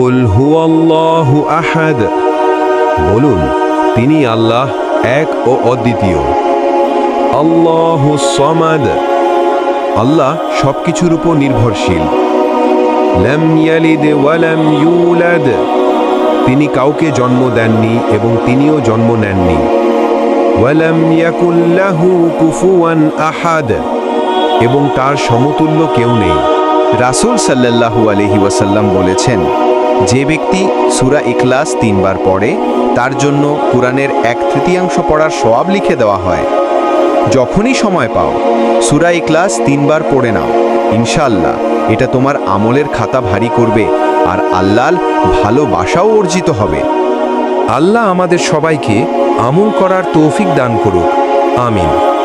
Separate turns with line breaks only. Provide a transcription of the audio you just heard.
কুল হুয়াল্লাহু আহাদ। বলুন, তিনি আল্লাহ এক ও অদ্বিতীয়। আল্লাহু সমাদ। আল্লাহ সবকিছুর উপর নির্ভরশীল। লাম ইয়ালিদ ওয়ালাম ইউলাদ। তিনি কাউকে জন্ম দেননি এবং তিনিও জন্ম নেননি। ওয়ালাম ইয়াকুল্লাহু কুফুয়ান আহাদ। এবং তার সমতুল্য কেউ নেই।
রাসূল সাল্লাল্লাহু আলহি ওয়াসাল্লাম বলেছেন যে ব্যক্তি সুরা ইখলাস তিনবার পড়ে, তার জন্য কোরআনের এক তৃতীয়াংশ পড়ার সওয়াব লিখে দেওয়া হয়। যখনই সময় পাও, সুরা ইখলাস তিনবার পড়ে নাও। ইনশাআল্লাহ, এটা তোমার আমলের খাতা ভারী করবে আর আল্লাহ ভালোবাসাও অর্জিত হবে।
আল্লাহ আমাদের সবাইকে আমল করার তৌফিক দান করুক। আমিন।